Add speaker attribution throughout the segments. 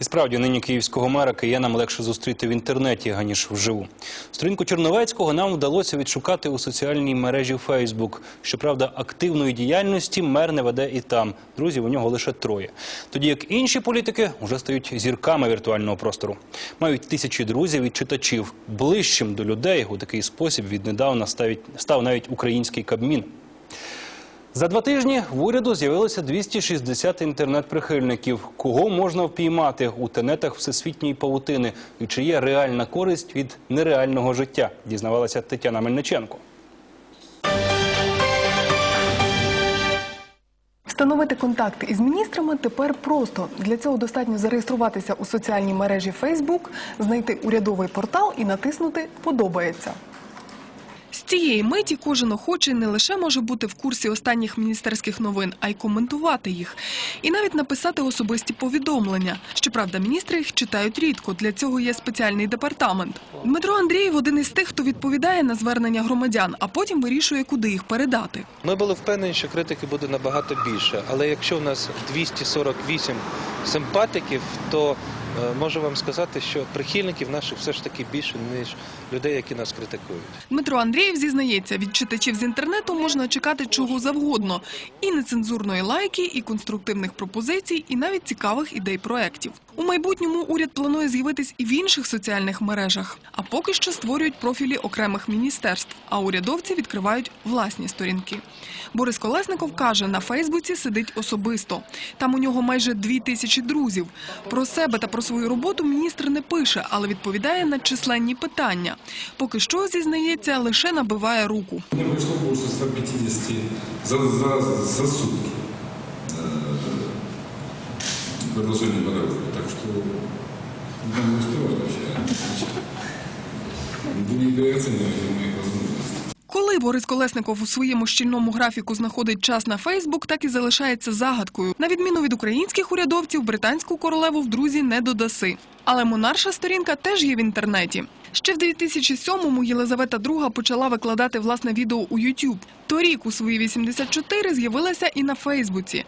Speaker 1: І справді нині київського мера киянам легше зустріти в інтернеті, аніж вживу. Сторінку Черновецького нам вдалося відшукати у соціальній мережі Фейсбук. Щоправда, активної діяльності мер не веде і там. Друзів у нього лише троє. Тоді як інші політики вже стають зірками віртуального простору. Мають тисячі друзів і читачів. Ближчим до людей у такий спосіб віднедавна ставить- став навіть український Кабмін. За два тижні в уряду з'явилося 260 інтернет-прихильників. Кого можна впіймати у тенетах всесвітньої павутини і чи є реальна користь від нереального життя, дізнавалася Тетяна Мельниченко.
Speaker 2: Встановити контакт із міністрами тепер просто. Для цього достатньо зареєструватися у соціальній мережі Facebook, знайти урядовий портал і натиснути Подобається.
Speaker 3: Цієї миті кожен охочий не лише може бути в курсі останніх міністерських новин, а й коментувати їх. І навіть написати особисті повідомлення. Щоправда, міністри їх читають рідко. Для цього є спеціальний департамент. Дмитро Андрієв один із тих, хто відповідає на звернення громадян, а потім вирішує, куди їх передати.
Speaker 4: Ми були впевнені, що критики буде набагато більше. Але якщо в нас 248 симпатиків, то можу вам сказати, що прихильників наших все ж таки більше, ніж людей, які нас критикують.
Speaker 3: Дмитро Андрієв зізнається, від читачів з інтернету можна чекати чого завгодно: і нецензурної лайки, і конструктивних пропозицій, і навіть цікавих ідей проєктів. У майбутньому уряд планує з'явитись і в інших соціальних мережах. А поки що створюють профілі окремих міністерств, а урядовці відкривають власні сторінки. Борис Колесников каже, на Фейсбуці сидить особисто. Там у нього майже дві тисячі друзів. Про себе та про свою роботу міністр не пише, але відповідає на численні питання. Поки що, зізнається, лише набиває руку.
Speaker 5: Мне пришло больше 150 за, за, за сутки э, предложений что не успеваю вообще. Вы не переоцениваете моих.
Speaker 3: Коли Борис Колесников у своєму щільному графіку знаходить час на Фейсбук, так і залишається загадкою. На відміну від українських урядовців, британську королеву в друзі не додаси. Але монарша сторінка теж є в інтернеті. Ще в 2007-му Єлизавета II почала викладати власне відео у YouTube. Торік у свої 84 з'явилася і на Фейсбуці.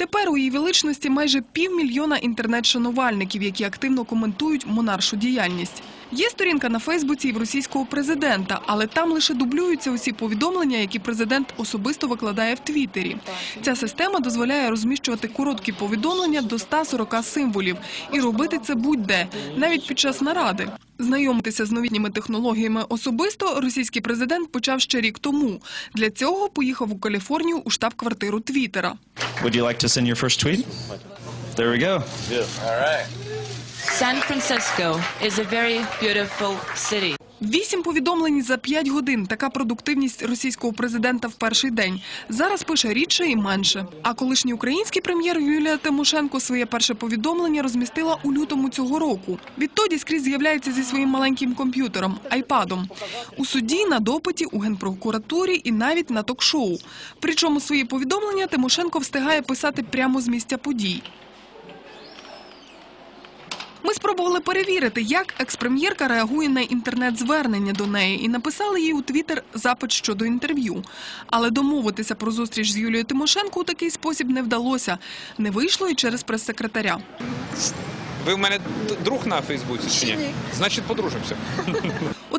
Speaker 3: Тепер у її величності майже півмільйона інтернет-шанувальників, які активно коментують монаршу діяльність. Є сторінка на Фейсбуці і в російського президента, але там лише дублюються усі повідомлення, які президент особисто викладає в Твіттері. Ця система дозволяє розміщувати короткі повідомлення до 140 символів і робити це будь-де, навіть під час наради. Знайомитися з новітніми технологіями особисто російський президент почав ще рік тому. Для цього поїхав у Каліфорнію у штаб-квартиру Твіттера.
Speaker 6: Would you like to send your first tweet? There we go. Yeah. All right.
Speaker 7: San Francisco is a very beautiful city.
Speaker 3: Вісім повідомлень за п'ять годин. Така продуктивність російського президента в перший день. Зараз пише рідше і менше. А колишній український прем'єр Юлія Тимошенко своє перше повідомлення розмістила у лютому цього року. Відтоді скрізь з'являється зі своїм маленьким комп'ютером айпадом. У суді, на допиті, у генпрокуратурі і навіть на ток-шоу. Причому свої повідомлення Тимошенко встигає писати прямо з місця подій. Спробували перевірити, як експрем'єрка реагує на інтернет-звернення до неї і написали їй у Твіттер запит щодо інтерв'ю. Але домовитися про зустріч з Юлією Тимошенко у такий спосіб не вдалося. Не вийшло і через прес-секретаря.
Speaker 8: Ви в мене друг на Фейсбуці чи ні? Значить, подружимося.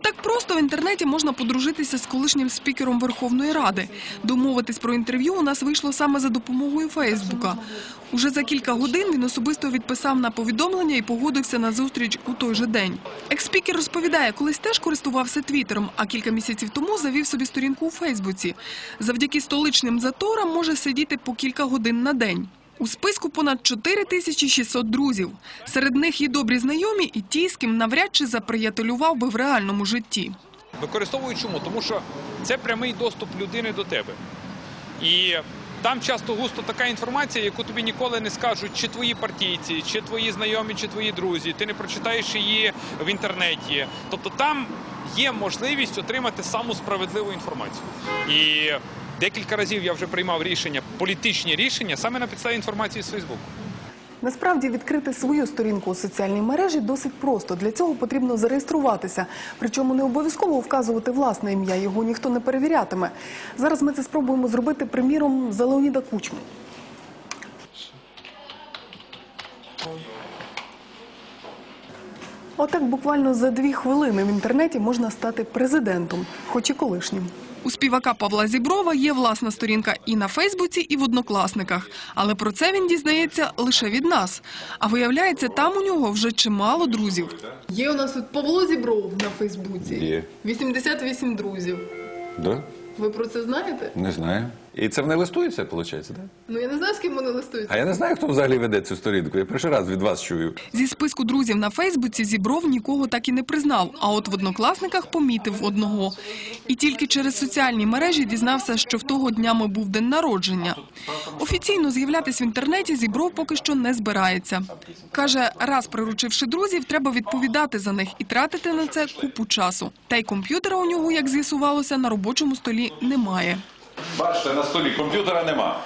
Speaker 3: Отак просто в інтернеті можна подружитися з колишнім спікером Верховної Ради. Домовитись про інтерв'ю у нас вийшло саме за допомогою Фейсбука. Уже за кілька годин він особисто відписав на повідомлення і погодився на зустріч у той же день. Експікер розповідає, колись теж користувався Твіттером, а кілька місяців тому завів собі сторінку у Фейсбуці. Завдяки столичним заторам може сидіти по кілька годин на день. У списку понад 4600 друзів. Серед них є добрі знайомі і ті, з ким навряд чи заприятелював би в реальному житті.
Speaker 8: Використовую чому? Тому що це прямий доступ людини до тебе. І там часто густо така інформація, яку тобі ніколи не скажуть, чи твої партійці, чи твої знайомі, чи твої друзі. Ти не прочитаєш її в інтернеті. Тобто там є можливість отримати саму справедливу інформацію. І декілька разів я вже приймав рішення, політичні рішення саме на підставі інформації з Фейсбуку.
Speaker 2: Насправді відкрити свою сторінку у соціальній мережі досить просто. Для цього потрібно зареєструватися. Причому не обов'язково вказувати власне ім'я, його ніхто не перевірятиме. Зараз ми це спробуємо зробити приміром за Леоніда Кучми. Отак буквально за дві хвилини в інтернеті можна стати президентом, хоч і колишнім.
Speaker 3: У співака Павла Зіброва є власна сторінка і на Фейсбуці, і в Однокласниках. Але про це він дізнається лише від нас. А виявляється, там у нього вже чимало друзів.
Speaker 2: Є у нас тут Павло Зібров на Фейсбуці.
Speaker 5: Є.
Speaker 2: 88 друзів.
Speaker 5: Да?
Speaker 2: Ви про це знаєте?
Speaker 5: Не знаю. І це вони листуються, виходить, так?
Speaker 2: Ну я не знаю, з ким вони листуються.
Speaker 5: А я не знаю, хто взагалі веде цю сторінку. Я перший раз від вас чую.
Speaker 3: Зі списку друзів на Фейсбуці Зібров нікого так і не признав, а от в однокласниках помітив одного. І тільки через соціальні мережі дізнався, що в того днями був день народження. Офіційно з'являтись в інтернеті Зібров поки що не збирається. Каже, раз приручивши друзів, треба відповідати за них і тратити на це купу часу. Та й комп'ютера у нього, як з'ясувалося, на робочому столі немає.
Speaker 9: Бачите, на столі комп'ютера нема.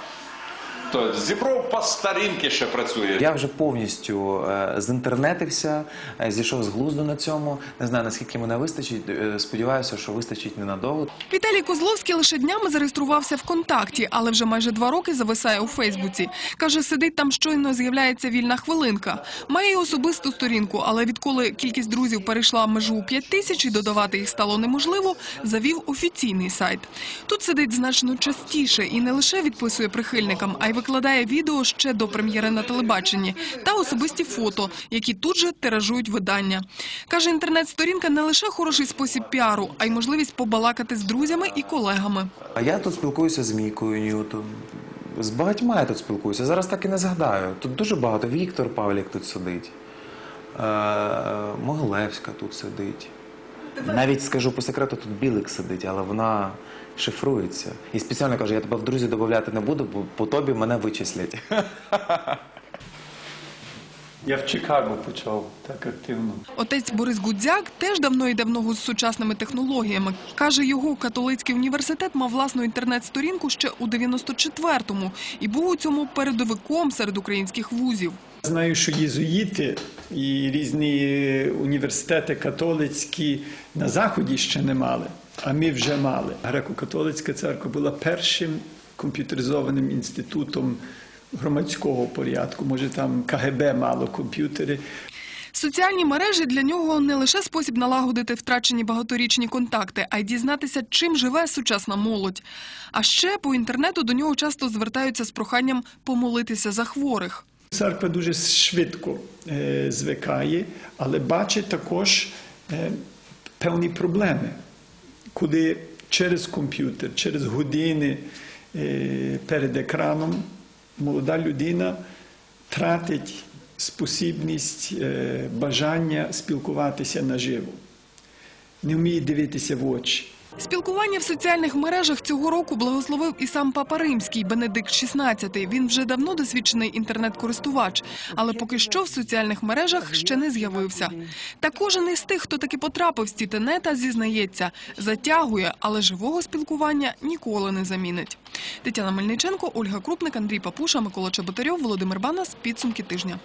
Speaker 9: То зібров по старінки ще працює.
Speaker 10: Я вже повністю е, зінтернетився, е, зійшов з глузду на цьому. Не знаю наскільки мене вистачить. е, Сподіваюся, що вистачить ненадовго.
Speaker 3: Віталій Козловський лише днями зареєструвався ВКонтакті, але вже майже два роки зависає у Фейсбуці. Каже, сидить там щойно з'являється вільна хвилинка. Має й особисту сторінку, але відколи кількість друзів перейшла межу 5 тисяч і додавати їх стало неможливо, завів офіційний сайт. Тут сидить значно частіше і не лише відписує прихильникам, а й викладає відео ще до прем'єри на телебаченні та особисті фото, які тут же тиражують видання. Каже, інтернет-сторінка не лише хороший спосіб піару, а й можливість побалакати з друзями і колегами.
Speaker 10: А я тут спілкуюся з Мікою Ньютон. З багатьма я тут спілкуюся. Зараз так і не згадаю. Тут дуже багато. Віктор Павлік тут сидить. Е, Могилевська тут сидить. Навіть скажу по секрету, тут Білик сидить, але вона шифрується. І спеціально каже, я тебе в друзі додати не буду, бо по тобі мене вичислять.
Speaker 11: Я в Чикаго почав так активно.
Speaker 3: Отець Борис Гудзяк теж давно йде в ногу з сучасними технологіями. Каже, його католицький університет мав власну інтернет-сторінку ще у 94-му і був у цьому передовиком серед українських вузів.
Speaker 11: Знаю, що єзуїти і різні університети католицькі на Заході ще не мали, а ми вже мали. Греко-католицька церква була першим комп'ютеризованим інститутом громадського порядку. Може, там КГБ мало комп'ютери.
Speaker 3: Соціальні мережі для нього не лише спосіб налагодити втрачені багаторічні контакти, а й дізнатися, чим живе сучасна молодь. А ще по інтернету до нього часто звертаються з проханням помолитися за хворих.
Speaker 11: Церква дуже швидко е, звикає, але бачить також е, певні проблеми, коли через комп'ютер, через години е, перед екраном молода людина тратить спосібність, бажання спілкуватися наживо, не вміє дивитися в очі.
Speaker 3: Спілкування в соціальних мережах цього року благословив і сам Папа Римський Бенедикт XVI. Він вже давно досвідчений інтернет-користувач, але поки що в соціальних мережах ще не з'явився. Та кожен із тих, хто таки потрапив з тітенета, зізнається, затягує, але живого спілкування ніколи не замінить. Тетяна Мельниченко, Ольга Крупник, Андрій Папуша, Микола Чеботарьов, Володимир Банас. Підсумки тижня.